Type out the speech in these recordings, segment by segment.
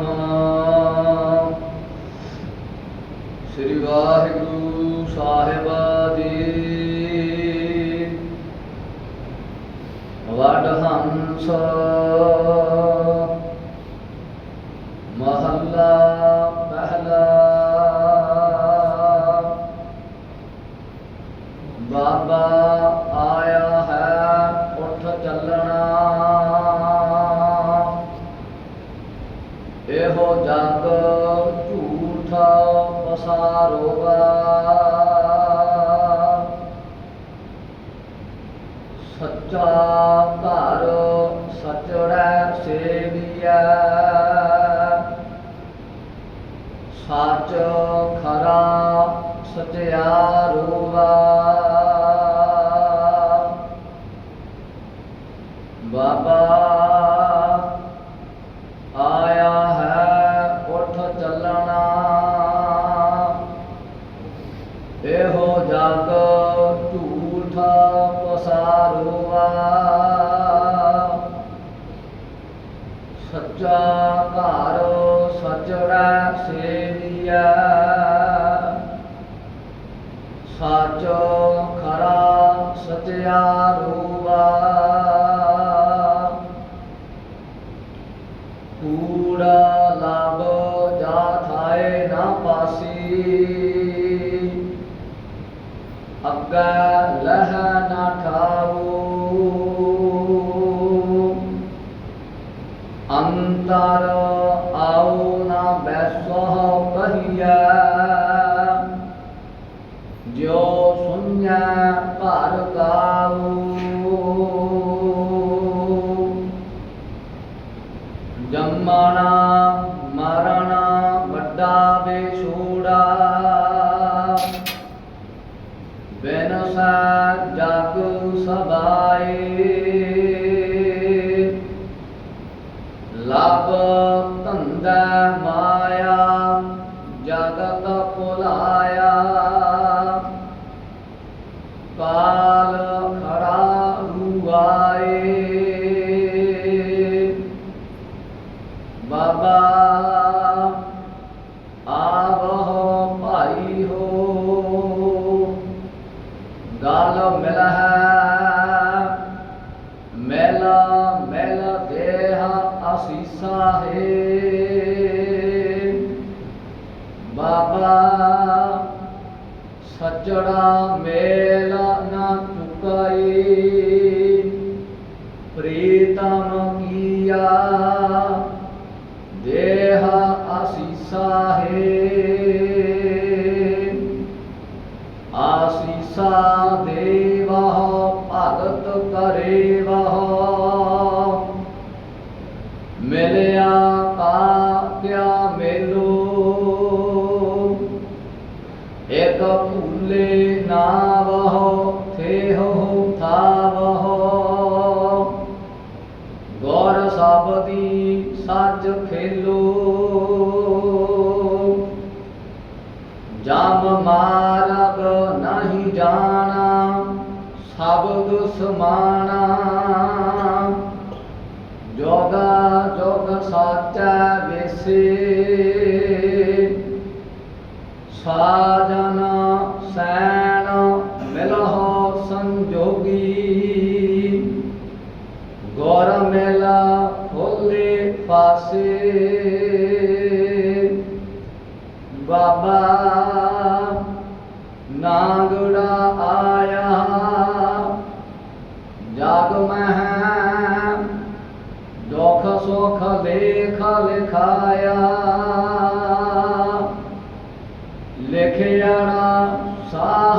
ਸਤਨਾਮ ਸ੍ਰੀ ਵਾਹਿਗੁਰੂ ਸਾਹਿਬ ਜੀ ਵਡ ਹੰਸ ਮਹੱਲਾ ਪਹਿਲਾ ਬਾਬਾ ਜਗ ਝੂਠ ਪਸਾਰੋਗਾ ਸੱਚਾ ਚੱਲਣਾ ਇਹੋ ਜਗ ਝੂਠਾ ਪਸਾਰੂਆ। ਸੱਚਾ ਘਰ ਸਚੜੈ ਸੇਵੀਐ। ਸੱਚ ਖਰਾ ਸਚਿਆਰੂਆ ਅੱਗਾ ਲਹ ਨਾ ਠਾਊ ਅੰਤਰ ਆਉ ਨਾ ਬੈਸੋ ਕਹੀਐ ਜੋ ਸੁਨਿਆ ਘਰ ਕਾਊ ਜੰਮਣਾ ਮਰਣਾ ਵੱਡਾ ਬੇਛੋੜਾ ਲਬ ਧੰਦਾ ਮਾਇਆ ਜਗਤ ਭੁਲਾਇਆ। ਕਾਲ ਖੜਾ ਰੂਆ ਬਾਬਾ ਸੱਚੜਾ ਮੇਲ ਨਾ ਚੁਕਾਈ। ਪ੍ਰੀਤਮ ਕੀਆ ਦੇਹ ਅਸੀਸਾ ਹੈ। ਆਸੀਸਾ ਦੇਵਹੁ ਭਗਤ ਕਰੇ। ਇਕ ਭੂਲੇ ਨਾਵਹੁ ਥੇਹੁ ਥਾਵਹੁ ਗੌਰ ਸਬਦੀ ਸੱਚ ਖੇਲੋ ਜਮ ਮਾਰਗ ਨਹੀਂ ਜਾਣਾ ਸਬਦ ਸਮਾਣਾ ਜੋਗਾ ਜੋਗ ਸਾਚਾ ਵੇਸੇ ਗੌਰ ਹੋਲੇ ਪਾਸੇ। ਬਾਬਾ ਨਾਗੜਾ ਆਇਆ। ਜਾਗ ਮਹਿ ਦੁਖ ਸੁਖ ਲੇਖ ਲਿਖਾਇਆ। ਲਿਖਿਆਣਾ ਸਾਹਾ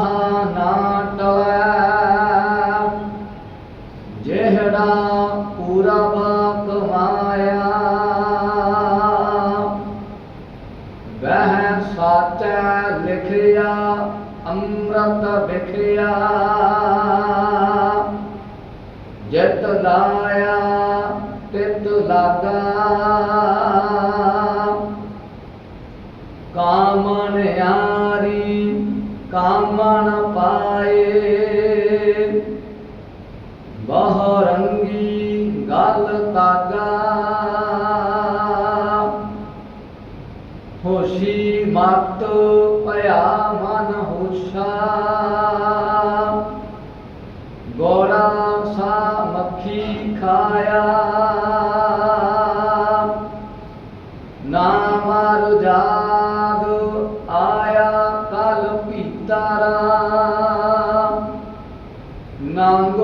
ਜਿਤ ਲਾਇਆ ਤਿਤ ਲਾਗਾ ਕਾਮਣ ਯਾਰੀ ਕਾਮਣ ਪਾਏ। ਬਹੁ ਰੰਗੀ ਗਲ ਤਾਗਾ। ਹੋਸ਼ੀ ਮਤ ਗੋਰਾ ਸਾ ਮੱਖੀ ਖਾਇਆ। ਨਾ ਮਾਰ ਜਾਗ ਆਇਆ ਕਲ ਪੀਤਾਰਾ ਨਾਂਗੋ